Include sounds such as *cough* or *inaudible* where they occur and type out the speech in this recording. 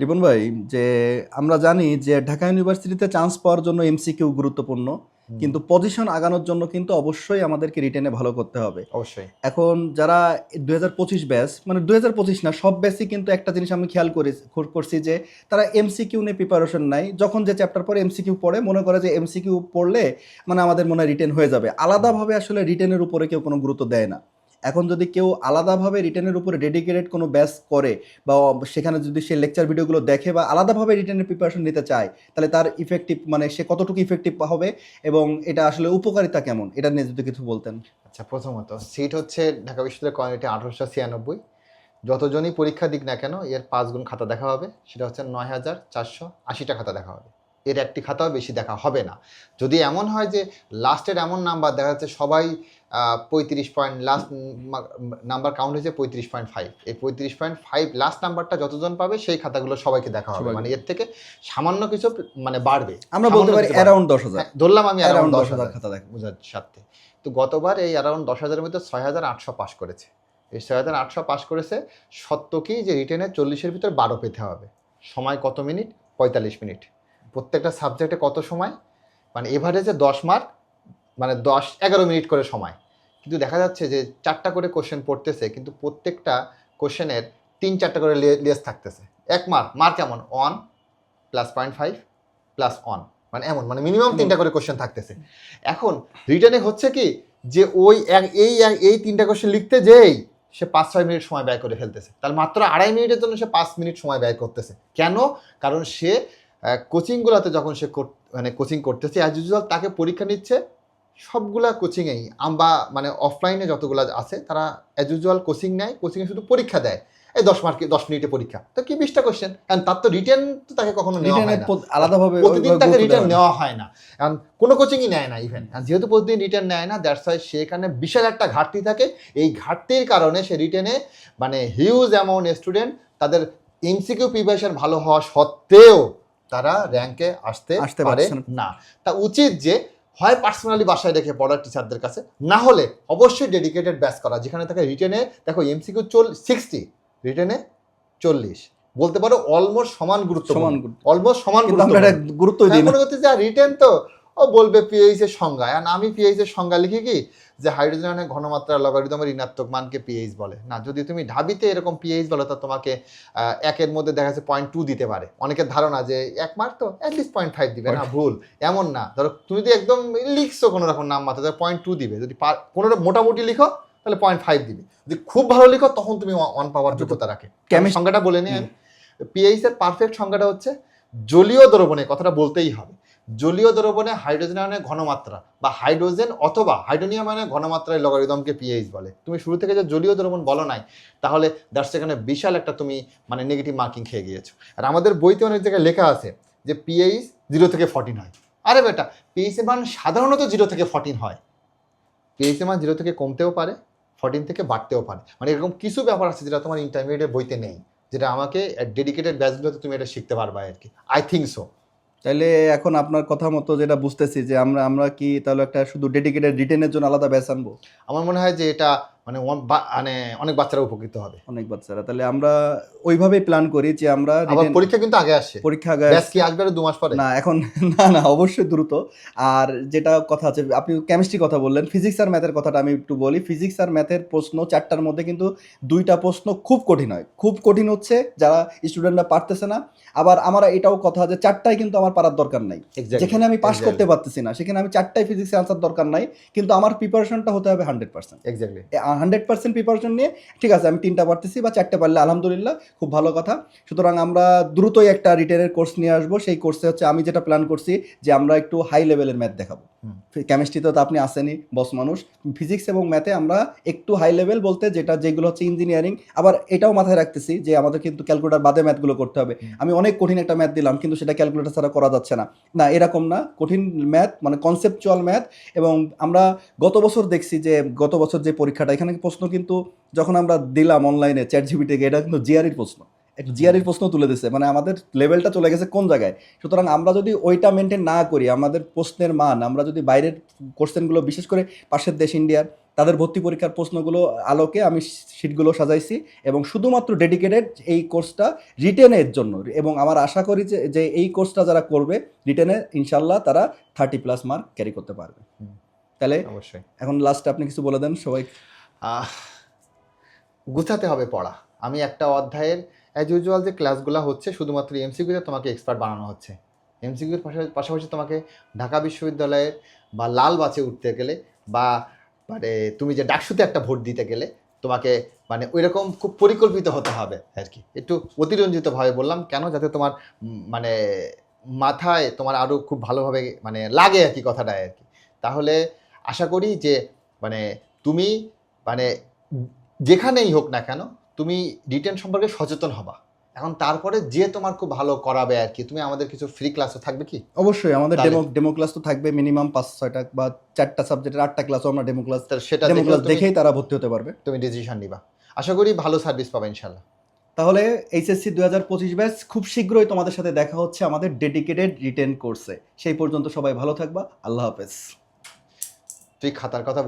রিপন ভাই যে আমরা জানি যে ঢাকা ইউনিভার্সিটিতে চান্স পাওয়ার জন্য এমসিকিউ গুরুত্বপূর্ণ কিন্তু পজিশন আগানোর জন্য কিন্তু অবশ্যই আমাদেরকে রিটেনে ভালো করতে হবে। অবশ্যই। এখন যারা দুই হাজার পঁচিশ ব্যাচ মানে দুই হাজার পঁচিশ না সব ব্যাচই কিন্তু একটা জিনিস আমি খেয়াল করি করছি যে তারা এমসিকিউ নিয়ে প্রিপারেশন নাই। যখন যে চ্যাপ্টার পরে এমসিকিউ পড়ে মনে করে যে এমসিকিউ পড়লে মানে আমাদের মনে হয় রিটেন হয়ে যাবে। আলাদাভাবে আসলে রিটেনের উপরে কেউ কোনো গুরুত্ব দেয় না। এখন যদি কেউ আলাদাভাবে রিটার্নের উপরে ডেডিকেটেড কোনো ব্যাচ করে বা সেখানে যদি সে লেকচার ভিডিওগুলো দেখে বা আলাদাভাবে রিটেনের প্রিপারেশন নিতে চায়, তাহলে তার ইফেক্টিভ মানে সে কতটুকু ইফেক্টিভ হবে এবং এটা আসলে উপকারিতা কেমন? এটা নিয়ে যদি কিছু বলতেন। আচ্ছা প্রথমত সিট হচ্ছে ঢাকা বিশ্ববিদ্যালয়ের কোয়ালিটি আঠারোশো ছিয়ানব্বই। যতজনই পরীক্ষা দিক না কেন, এর পাঁচ গুণ খাতা দেখা হবে, সেটা হচ্ছে নয় হাজার চারশো আশিটা খাতা দেখা হবে। এর একটি খাতাও বেশি দেখা হবে না। যদি এমন হয় যে লাস্টের এমন নাম্বার দেখা যাচ্ছে সবাই পঁয়ত্রিশ পয়েন্ট লাস্ট নাম্বার কাউন্ট হয়েছে পঁয়ত্রিশ পয়েন্ট ফাইভ এই পঁয়ত্রিশ পয়েন্ট ফাইভ লাস্ট নাম্বারটা যতজন পাবে সেই খাতাগুলো সবাইকে দেখা হবে। মানে এর থেকে সামান্য কিছু মানে বাড়বে। আমরা বলতে পারি অ্যারাউন্ড দশ হাজার। হ্যাঁ, ধরলাম আমি অ্যারাউন্ড দশ হাজার খাতা দেখ। বোঝার সাথে তো গতবার এই অ্যারাউন্ড দশ হাজারের মধ্যে ছয় হাজার আটশো পাস করেছে। এই ছয় হাজার আটশো পাস করেছে সত্য কি যে রিটেনে চল্লিশের ভিতর বারো পেতে হবে? সময় কত মিনিট? পঁয়তাল্লিশ মিনিট। প্রত্যেকটা সাবজেক্টে কত সময়? মানে এভারেজে দশ মার্ক মানে দশ এগারো মিনিট করে সময়। কিন্তু দেখা যাচ্ছে যে চারটা করে কোশ্চেন পড়তেছে কিন্তু প্রত্যেকটা কোশ্চেনের তিন চারটা করে লেস থাকতেছে। এক মার্ক মার্ক কেমন one plus point five plus one মানে এমন মানে মিনিমাম তিনটা করে কোশ্চেন থাকতেছে। এখন রিটার্নে হচ্ছে কি যে ওই এক এই এই তিনটা কোশ্চেন লিখতে যেই সে পাঁচ ছয় মিনিট সময় ব্যয় করে ফেলতেছে। তার মাত্র আড়াই মিনিটের জন্য সে পাঁচ মিনিট সময় ব্যয় করতেছে। কেন? কারণ সে কোচিংগুলোতে যখন সে মানে কোচিং করতেছে অ্যাজ ইউজুয়াল তাকে পরীক্ষা নিচ্ছে সবগুলা কোচিংয়েই আমরা মানে অফলাইনে যতগুলো আছে তারা অ্যাজ ইউজুয়াল কোচিং নেয় কোচিংয়ে শুধু পরীক্ষা দেয়। এই দশ মার্কে দশ মিনিটে পরীক্ষা। তো কি বিশটা কোশ্চেন তার তো রিটার্ন তো তাকে কখনো নেওয়া হয় না। আলাদাভাবে প্রতিদিন তাকে রিটার্ন। নেওয়া হয় না। কারণ কোনো কোচিংই নেয় না ইভেন যেহেতু প্রতিদিন রিটার্ন নেয় না দ্যাটস ওয়াই সেখানে বিশাল একটা ঘাটতি থাকে। এই ঘাটতির কারণে সে রিটেনে মানে হিউজ অ্যামাউন্ট স্টুডেন্ট তাদের এমসিকিউ প্রিপারেশন ভালো হওয়া সত্ত্বেও তারা র্যাঙ্কে আসতে আসতে পারে না। তা উচিত যে হয় পার্সোনালি বাসায় রেখে পড়ার টিচারদের কাছে না হলে অবশ্যই ডেডিকেটেড ব্যাচ করা যেখানে থাকে রিটেনে দেখো এমসিকিউ চল সিক্সটি রিটেনে চল্লিশ। বলতে পারো অলমোস্ট সমান গুরুত্ব সমান গুরুত্ব। অলমোস্ট সমান গুরুত্ব আমরা গুরুত্ব দিই মনে করতে যে রিটেন তো ও বলবে পিএইচ এর সংজ্ঞা। আর আমি পিএইচ এর সংজ্ঞা লিখি কি? যে হাইড্রোজেনের ঘনমাত্রা লগারিদমের ঋণাত্মক মানকে পিএইচ বলে। না যদি তুমি ঢাবিতে এরকম পিএইচ বলো তা তোমাকে একের মধ্যে দেখা যাচ্ছে পয়েন্ট টু দিতে পারে। অনেকের ধারণা যে এক মার্ক তো অ্যাটলিস্ট পয়েন্ট ফাইভ দিবে। না ভুল। এমন না। ধরো তুমি যদি একদম লিখছো কোনো রকম নাম মাত্রা পয়েন্ট টু দিবে। যদি কোনোটা মোটামুটি লিখো তাহলে পয়েন্ট ফাইভ দিবে। যদি খুব ভালো লিখো তখন তুমি ওয়ান পাওয়ার যোগ্যতা রাখে। আমি সংজ্ঞাটা বলে নিই। পিএইচ এর পারফেক্ট সংজ্ঞাটা হচ্ছে জলীয় দ্রবণে কথাটা বলতেই হবে। জলীয় দ্রবণে হাইড্রোজেন আয়নের ঘনমাত্রা বা হাইড্রোজেন অথবা হাইড্রোনিয়াম আয়নের ঘনমাত্রায় লগারিদমকে পিএইচ বলে। তুমি শুরু থেকে যে জলীয় দ্রবণ বলো নাই, তাহলে দ্যাটস সেখানে বিশাল একটা তুমি মানে নেগেটিভ মার্কিং খেয়ে গিয়েছো। আর আমাদের বইতে অনেক জায়গায় লেখা আছে যে পিএইচ জিরো থেকে ফর্টিন হয়। আরে বেটা পিএইচ মান সাধারণত জিরো থেকে ফর্টিন হয়। পিএইচ মান জিরো থেকে কমতেও পারে ফর্টিন থেকে বাড়তেও পারে। মানে এরকম কিছু ব্যাপার আছে যেটা তোমার ইন্টারমিডিয়েট বইতে নেই, যেটা আমাকে ডেডিকেটেড ব্যাচগুলোতে তুমি এটা শিখতে পারবা আর কি। আই থিঙ্ক সো তাহলে এখন আপনার কথা মতো যেটা বুঝতেছি যে আমরা আমরা কি তাহলে একটা শুধু ডেডিকেটেড রিটেনের জন্য আলাদা ব্যাচ আনব? আমার মনে হয় যে এটা মানে মানে অনেক বাচ্চারা উপকৃত হবে। অনেক বাচ্চারা। তাহলে আমরা ওইভাবেই প্ল্যান করি যে আমরা আবার পরীক্ষা কিন্তু আগে আসছে। পরীক্ষা আগে ব্যাচ কি আসবে দু মাস পরে? না এখন *laughs* না না অবশ্যই দ্রুত। আর যেটা কথা আছে আপনি কেমিস্ট্রি কথা বললেন ফিজিক্স আর ম্যাথের কথাটা আমি একটু বলি। ফিজিক্স আর ম্যাথের প্রশ্ন চারটার মধ্যে কিন্তু দুইটা প্রশ্ন খুব কঠিন হয়। খুব কঠিন হচ্ছে যারা স্টুডেন্টরা পারতেছে না। আবার আমার এটাও কথা যে চারটায় কিন্তু আমার পারার দরকার নাই। যেখানে আমি পাস করতে পারতেছি না সেখানে আমি চারটায় ফিজিক্সে আনসার দরকার নাই। কিন্তু আমার প্রিপারেশনটা হতে হবে hundred percent exactly. Hundred percent preparation নিয়ে ঠিক আছে আমি তিনটা পারতেছি বা চারটে পারলে আলহামদুলিল্লাহ খুব ভালো কথা। সুতরাং আমরা দ্রুতই একটা রিটেনের কোর্স নিয়ে আসব। সেই কোর্সে হচ্ছে আমি যেটা প্ল্যান করছি যে আমরা একটু হাই লেভেলের ম্যাথ দেখাবো। কেমিস্ট্রিতে তো আপনি আসেনি বস মানুষ। ফিজিক্স এবং ম্যাথে আমরা একটু হাই লেভেল বলতে যেটা যেগুলো হচ্ছে ইঞ্জিনিয়ারিং আবার এটাও মাথায় রাখতেছি যে আমাদের কিন্তু ক্যালকুলেটার বাদে ম্যাথগুলো করতে হবে। আমি অনেক কঠিন একটা ম্যাথ দিলাম কিন্তু সেটা ক্যালকুলেটার ছাড়া করা যাচ্ছে না। না এরকম না। কঠিন ম্যাথ মানে কনসেপচুয়াল ম্যাথ এবং আমরা গত বছর দেখছি যে গত বছর যে পরীক্ষাটা এখানে প্রশ্ন কিন্তু যখন আমরা দিলাম অনলাইনে চ্যাট জিবি থেকে এটা কিন্তু জিআরির প্রশ্ন। একটা জিআরির প্রশ্ন তুলে দিছে মানে আমাদের লেভেলটা চলে গেছে কোন জায়গায়? সুতরাং আমরা যদি ওইটা মেনটেন না করি আমাদের প্রশ্নের মান আমরা যদি বাইরের কোশ্চেনগুলো বিশেষ করে পাশের দেশ ইন্ডিয়ার তাদের ভর্তি পরীক্ষার প্রশ্নগুলো আলোকে আমি শিটগুলো সাজাইছি এবং শুধুমাত্র ডেডিকেটেড এই কোর্সটা রিটেনের জন্য এবং আমার আশা করি যে যে এই কোর্সটা যারা করবে রিটেনে ইনশাল্লাহ তারা থার্টি প্লাস মার্ক ক্যারি করতে পারবে। তাহলে অবশ্যই। এখন লাস্টে আপনি কিছু বলে দেন সবাই গুছাতে হবে পড়া। আমি একটা অধ্যায়ের অ্যাজ ইউজুয়াল যে ক্লাসগুলো হচ্ছে, শুধুমাত্র এমসিকিউতে তোমাকে এক্সপার্ট বানানো হচ্ছে। এমসিকিউর পাশাপাশি তোমাকে ঢাকা বিশ্ববিদ্যালয়ের বা লাল বাসে উঠতে গেলে বা মানে তুমি যে ডাকসুতে একটা ভোট দিতে গেলে, তোমাকে মানে ওই রকম খুব পরিকল্পিত হতে হবে আর কি। একটু অতিরঞ্জিতভাবে বললাম, কেন? যাতে তোমার মানে মাথায় তোমার আরও খুব ভালোভাবে মানে লাগে আর কি কথাটা আর কি। তাহলে আশা করি যে মানে তুমি মানে যেখানেই হোক না কেন তুমি রিটেন সম্পর্কে সচেতন হবা। এখন তারপরে যে তোমার খুব ভালো করাবে আর কি তুমি আমাদের কিছু ফ্রি ক্লাসও থাকবে কি? অবশ্যই আমাদের ডেমো ডেমো ক্লাস তো থাকবে মিনিমাম পাঁচ ছয়টা বা চারটা সাবজেক্টের আটটা ক্লাসও আমরা ডেমো ক্লাস সেটা ডেমো ক্লাস দেখেই তারা ভর্তি হতে পারবে। তুমি ডিসিশন নিবা। আশা করি ভালো সার্ভিস পাবে ইনশাল্লাহ তাহলে এইচএসসি দু হাজার পঁচিশ ব্যাচ খুব শীঘ্রই তোমাদের সাথে দেখা হচ্ছে আমাদের ডেডিকেটেড রিটেন কোর্সে সেই পর্যন্ত সবাই ভালো থাকবা আল্লাহ হাফেজ। তুই খাতার কথা